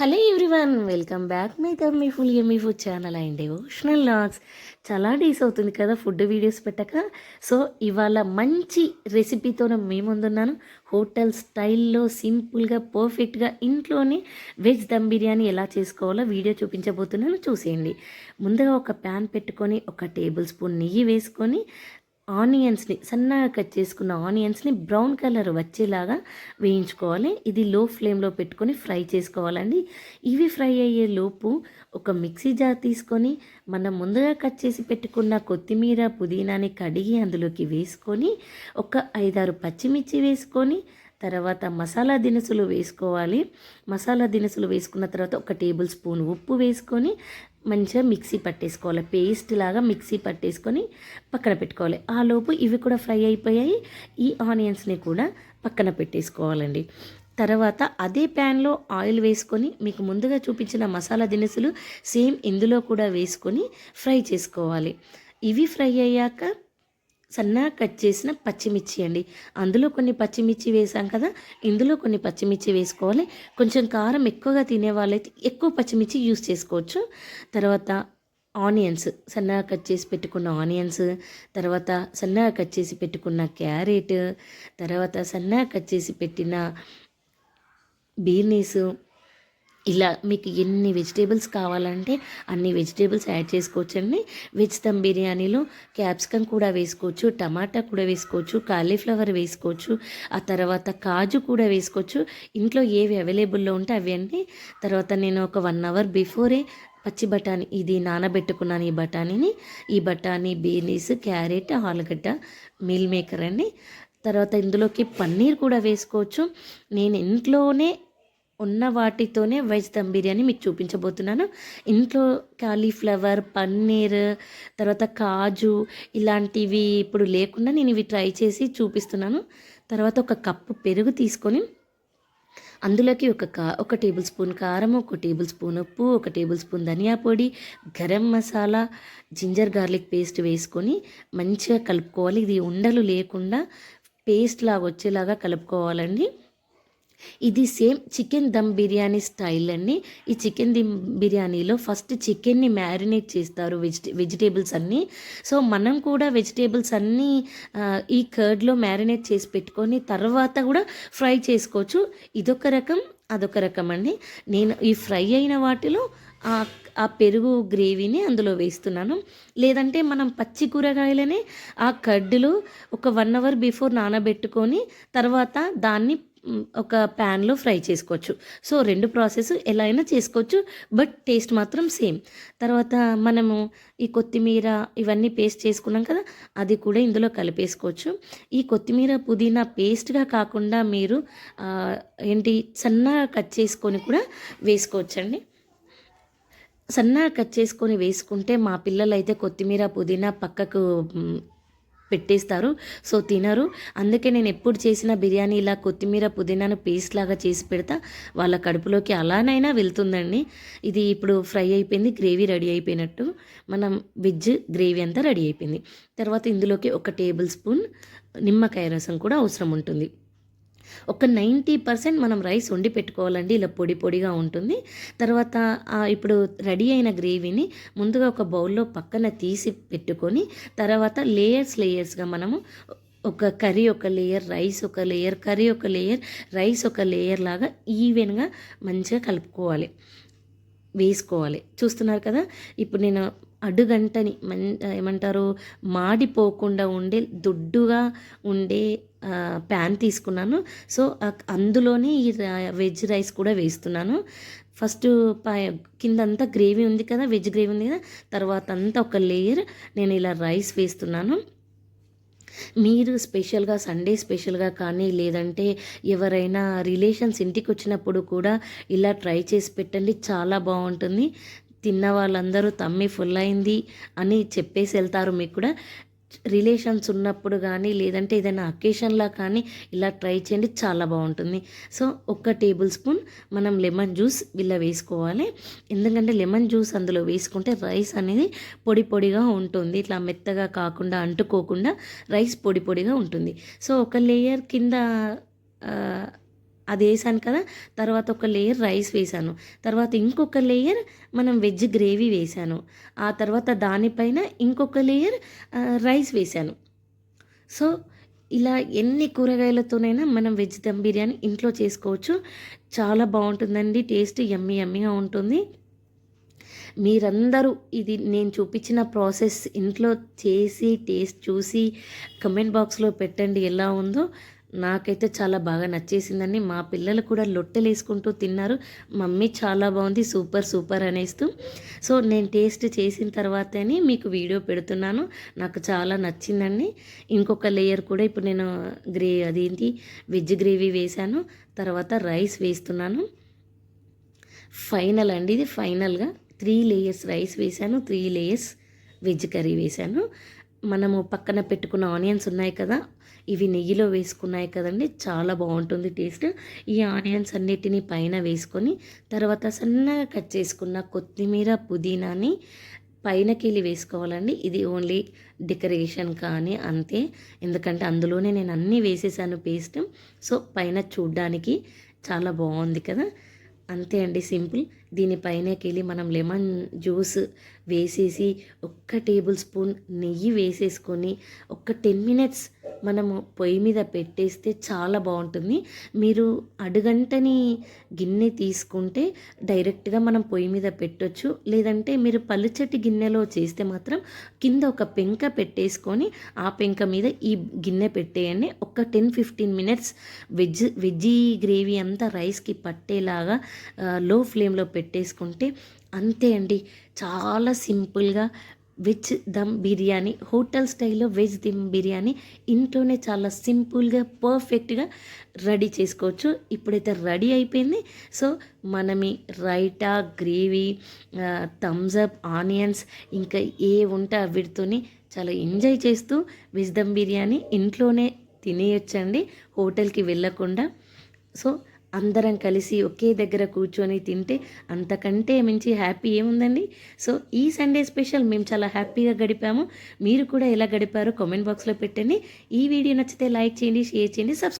Hello everyone welcome back. My me full me food channel and devotional vlogs. చాలా days అవుతుంది కదా food videos పెట్టక. So ఇవాళ మంచి రెసిపీతో మీ ముందున్నాను. హోటల్ స్టైల్లో సింపుల్గా పర్ఫెక్ట్గా ఇంట్లోనే వెజ్ దమ్ బిర్యానీ ఎలా చేసుకోవాలో వీడియో చూపించబోతున్నాను. చూసేయండి. ముందుగా ఒక ప్యాన్ పెట్టుకొని ఒక టేబుల్ స్పూన్ నెయ్యి వేసుకొని ఆనియన్స్ని సన్నగా కట్ చేసుకున్న ఆనియన్స్ని బ్రౌన్ కలర్ వచ్చేలాగా వేయించుకోవాలి. ఇది లో ఫ్లేమ్లో పెట్టుకొని ఫ్రై చేసుకోవాలండి. ఇవి ఫ్రై అయ్యే లోపు ఒక మిక్సీ జార్ తీసుకొని మనం ముందుగా కట్ చేసి పెట్టుకున్న కొత్తిమీర పుదీనాని కడిగి అందులోకి వేసుకొని ఒక ఐదారు పచ్చిమిర్చి వేసుకొని తర్వాత మసాలా దినుసులు వేసుకోవాలి. మసాలా దినుసులు వేసుకున్న తర్వాత ఒక టేబుల్ స్పూన్ ఉప్పు వేసుకొని మంచిగా మిక్సీ పట్టేసుకోవాలి. పేస్ట్ లాగా మిక్సీ పట్టేసుకొని పక్కన పెట్టుకోవాలి. ఆ లోపు ఇవి కూడా ఫ్రై అయిపోయాయి. ఈ ఆనియన్స్ని కూడా పక్కన పెట్టేసుకోవాలండి. తర్వాత అదే ప్యాన్లో ఆయిల్ వేసుకొని మీకు ముందుగా చూపించిన మసాలా దినుసులు సేమ్ ఇందులో కూడా వేసుకొని ఫ్రై చేసుకోవాలి. ఇవి ఫ్రై అయ్యాక సన్నా కట్ చేసిన పచ్చిమిర్చి అండి. అందులో కొన్ని పచ్చిమిర్చి వేసాం కదా ఇందులో కొన్ని పచ్చిమిర్చి వేసుకోవాలి. కొంచెం కారం ఎక్కువగా తినే వాళ్ళైతే ఎక్కువ పచ్చిమిర్చి యూస్ చేసుకోవచ్చు. తర్వాత ఆనియన్స్ సన్నగా కట్ చేసి పెట్టుకున్న ఆనియన్స్ తర్వాత సన్నగా కట్ చేసి పెట్టుకున్న క్యారెట్ తర్వాత సన్నగా కట్ చేసి పెట్టిన బీర్నీస్ ఇలా మీకు ఎన్ని వెజిటేబుల్స్ కావాలంటే అన్ని వెజిటేబుల్స్ యాడ్ చేసుకోవచ్చండి. వెజ్ దమ్ బిర్యానీలో క్యాప్సికమ్ కూడా వేసుకోవచ్చు టమాటా కూడా వేసుకోవచ్చు కాలీఫ్లవర్ వేసుకోవచ్చు ఆ తర్వాత కాజు కూడా వేసుకోవచ్చు. ఇంట్లో ఏవి అవైలబుల్లో ఉంటే అవి అండి. తర్వాత నేను ఒక వన్ అవర్ బిఫోరే పచ్చి బఠానీ ఇది నానబెట్టుకున్నాను ఈ బఠానీని. ఈ బఠానీ బీనీస్ క్యారెట్ ఆలుగడ్డ మీల్ మేకర్ అండి. తర్వాత ఇందులోకి పన్నీర్ కూడా వేసుకోవచ్చు. నేను ఇంట్లోనే ఉన్న వాటితోనే వెజ్ దమ్ బిర్యానీ మీకు చూపించబోతున్నాను. ఇంట్లో కాలీఫ్లవర్ పన్నీర్ తర్వాత కాజు ఇలాంటివి ఇప్పుడు లేకుండా నేను ఇవి ట్రై చేసి చూపిస్తున్నాను. తర్వాత ఒక కప్పు పెరుగు తీసుకొని అందులోకి ఒక కా ఒక టేబుల్ స్పూన్ కారం ఒక టేబుల్ స్పూన్ ఉప్పు ఒక టేబుల్ స్పూన్ ధనియా పొడి garam masala ginger garlic paste వేసుకొని మంచిగా కలుపుకోవాలి. ఇది ఉండలు లేకుండా పేస్ట్ లాగా వచ్చేలాగా కలుపుకోవాలండి. ఇది same chicken dum biryani style అండి. ఈ చికెన్ దమ్ బిర్యానీలో ఫస్ట్ చికెన్ని మ్యారినేట్ చేస్తారు వెజిటే వెజిటేబుల్స్ అన్నీ. సో మనం కూడా వెజిటేబుల్స్ అన్నీ ఈ కర్డ్లో మ్యారినేట్ చేసి పెట్టుకొని తర్వాత కూడా ఫ్రై చేసుకోవచ్చు. ఇదొక రకం అదొక రకం అండి. నేను ఈ ఫ్రై అయిన వాటిలో ఆ పెరుగు గ్రేవీని అందులో వేస్తున్నాను. లేదంటే మనం పచ్చి కూరగాయలనే ఆ కడ్డులో ఒక వన్ అవర్ బిఫోర్ నానబెట్టుకొని తర్వాత దాన్ని ఒక ప్యాన్లో ఫ్రై చేసుకోవచ్చు. సో రెండు ప్రాసెస్ ఎలా అయినా చేసుకోవచ్చు. బట్ టేస్ట్ మాత్రం సేమ్. తర్వాత మనము ఈ కొత్తిమీర ఇవన్నీ పేస్ట్ చేసుకున్నాం కదా అది కూడా ఇందులో కలిపేసుకోవచ్చు. ఈ కొత్తిమీర పుదీనా పేస్ట్గా కాకుండా మీరు ఏంటి సన్నగా కట్ చేసుకొని కూడా వేసుకోవచ్చండి. సన్నగా కట్ చేసుకొని వేసుకుంటే మా పిల్లలు అయితే కొత్తిమీర పుదీనా పక్కకు పెట్టేస్తారు. సో తినరు. అందుకే నేను ఎప్పుడు చేసిన బిర్యానీ ఇలా కొత్తిమీర పుదీనాను పేస్ట్ లాగా చేసి పెడతా. వాళ్ళ కడుపులోకి అలానైనా వెళ్తుందండి. ఇది ఇప్పుడు ఫ్రై అయిపోయింది గ్రేవీ రెడీ అయిపోయినట్టు. మనం వెజ్ గ్రేవీ అంతా రెడీ అయిపోయింది. తర్వాత ఇందులోకి ఒక టేబుల్ స్పూన్ నిమ్మకాయ రసం కూడా అవసరం ఉంటుంది. ఒక నైంటీ పర్సెంట్ మనం రైస్ వండి పెట్టుకోవాలండి. ఇలా పొడి పొడిగా ఉంటుంది. తర్వాత ఇప్పుడు రెడీ అయిన గ్రేవీని ముందుగా ఒక బౌల్లో పక్కన తీసి పెట్టుకొని తర్వాత లేయర్స్ లేయర్స్గా మనము ఒక కర్రీ ఒక లేయర్ రైస్ ఒక లేయర్ కర్రీ ఒక లేయర్ రైస్ ఒక లేయర్ లాగా ఈవెన్గా మంచిగా కలుపుకోవాలి. వేసుకోవాలి. చూస్తున్నారు కదా? ఇప్పుడు నేను అడుగంటని మన్ ఏమంటారు మాడిపోకుండా ఉండే దొడ్డుగా ఉండే ప్యాన్ తీసుకున్నాను. సో అందులోనే ఈ వెజ్ రైస్ కూడా వేస్తున్నాను. ఫస్ట్ కిందంతా గ్రేవీ ఉంది కదా వెజ్ గ్రేవీ ఉంది కదా తర్వాత అంతా ఒక లేయర్ నేను ఇలా రైస్ వేస్తున్నాను. మీరు స్పెషల్గా సండే స్పెషల్గా కానీ లేదంటే ఎవరైనా రిలేషన్స్ ఇంటికి వచ్చినప్పుడు కూడా ఇలా ట్రై చేసి పెట్టండి చాలా బాగుంటుంది. తిన్న వాళ్ళందరూ తమ్మి ఫుల్ అయింది అని చెప్పేసి వెళ్తారు మీకు కూడా. రిలేషన్స్ ఉన్నప్పుడు కానీ లేదంటే ఏదైనా అకేషన్లా కానీ ఇలా ట్రై చేయండి చాలా బాగుంటుంది. సో ఒక్క టేబుల్ స్పూన్ మనం లెమన్ జ్యూస్ ఇలా వేసుకోవాలి. ఎందుకంటే లెమన్ జ్యూస్ అందులో వేసుకుంటే రైస్ అనేది పొడి పొడిగా ఉంటుంది. ఇట్లా మెత్తగా కాకుండా అంటుకోకుండా రైస్ పొడి పొడిగా ఉంటుంది. సో ఒక లేయర్ కింద అది వేసాను కదా తర్వాత ఒక లేయర్ రైస్ వేసాను. తర్వాత ఇంకొక లేయర్ మనం వెజ్ గ్రేవీ వేసాను. ఆ తర్వాత దానిపైన ఇంకొక లేయర్ రైస్ వేసాను. సో ఇలా ఎన్ని కూరగాయలతోనైనా మనం వెజ్ దమ్ బిర్యానీ ఇంట్లో చేసుకోవచ్చు. చాలా బాగుంటుందండి టేస్ట్ యమ్మీ యమ్మీగా ఉంటుంది. మీరందరూ ఇది నేను చూపించిన ప్రాసెస్ ఇంట్లో చేసి టేస్ట్ చూసి కమెంట్ బాక్స్లో పెట్టండి ఎలా ఉందో. నాకైతే చాలా బాగా నచ్చేసిందండి. మా పిల్లలు కూడా లొట్టెలు వేసుకుంటూ తిన్నారు. మమ్మీ చాలా బాగుంది. సూపర్ సూపర్ అనేస్తూ. సో నేను టేస్ట్ చేసిన తర్వాతనే మీకు వీడియో పెడుతున్నాను. నాకు చాలా నచ్చిందండి. ఇంకొక లేయర్ కూడా ఇప్పుడు నేను గ్రే అదేంటి వెజ్ గ్రేవీ వేశాను. తర్వాత రైస్ వేస్తున్నాను. ఫైనల్ అండి ఇది. ఫైనల్గా త్రీ లేయర్స్ రైస్ వేసాను త్రీ లేయర్స్ వెజ్ కర్రీ వేసాను మనము పక్కన పెట్టుకున్న ఆనియన్స్ ఉన్నాయి కదా ఇవి నెయ్యిలో వేసుకున్నాయి కదండి. చాలా బాగుంటుంది టేస్ట్. ఈ ఆనియన్స్ అన్నిటిని పైన వేసుకొని తర్వాత సన్నగా కట్ చేసుకున్న కొత్తిమీర పుదీనాని పైనకెళ్ళి వేసుకోవాలండి. ఇది ఓన్లీ డెకరేషన్ కానీ అంతే. ఎందుకంటే అందులోనే నేను అన్నీ వేసేసాను పేస్ట్. సో పైన చూడ్డానికి చాలా బాగుంది కదా. అంతే అండి సింపుల్. దీనిపైనకెళ్ళి మనం లెమన్ జ్యూస్ వేసేసి ఒక్క టేబుల్ స్పూన్ నెయ్యి వేసేసుకొని ఒక్క టెన్ మినిట్స్ మనము పొయ్యి మీద పెట్టేస్తే చాలా బాగుంటుంది. మీరు అడుగంటని గిన్నె తీసుకుంటే డైరెక్ట్గా మనం పొయ్యి మీద పెట్టొచ్చు. లేదంటే మీరు పలుచటి గిన్నెలో చేస్తే మాత్రం కింద ఒక పెంక పెట్టేసుకొని ఆ పెంక మీద ఈ గిన్నె పెట్టేయండి. ఒక ten fifteen minutes veg veggie gravy అంతా రైస్కి పట్టేలాగా లో ఫ్లేమ్లో పెట్టేసుకుంటే అంతే అండి. చాలా సింపుల్గా వెజ్ దమ్ బిర్యానీ హోటల్ స్టైల్లో వెజ్ దమ్ బిర్యానీ ఇంట్లోనే చాలా సింపుల్గా పర్ఫెక్ట్గా రెడీ చేసుకోవచ్చు. ఇప్పుడైతే రెడీ అయిపోయింది. సో మనమి రైటా గ్రేవీ థమ్స్ అప్ ఆనియన్స్ ఇంకా ఏ ఉంటే వీటితోని చాలా ఎంజాయ్ చేస్తూ వెజ్ దమ్ బిర్యానీ ఇంట్లోనే తినేయొచ్చండి. హోటల్కి వెళ్ళకుండా. సో అందరం కలిసి ఒకే దగ్గర కూర్చొని తింటే అంతకంటే మించి హ్యాపీ ఏముందండి? సో ఈ సండే స్పెషల్ మేము చాలా హ్యాపీగా గడిపాము. మీరు కూడా ఎలా గడిపారో కామెంట్ బాక్స్లో పెట్టండి. ఈ వీడియో నచ్చితే లైక్ చేయండి షేర్ చేయండి సబ్స్క్రైబ్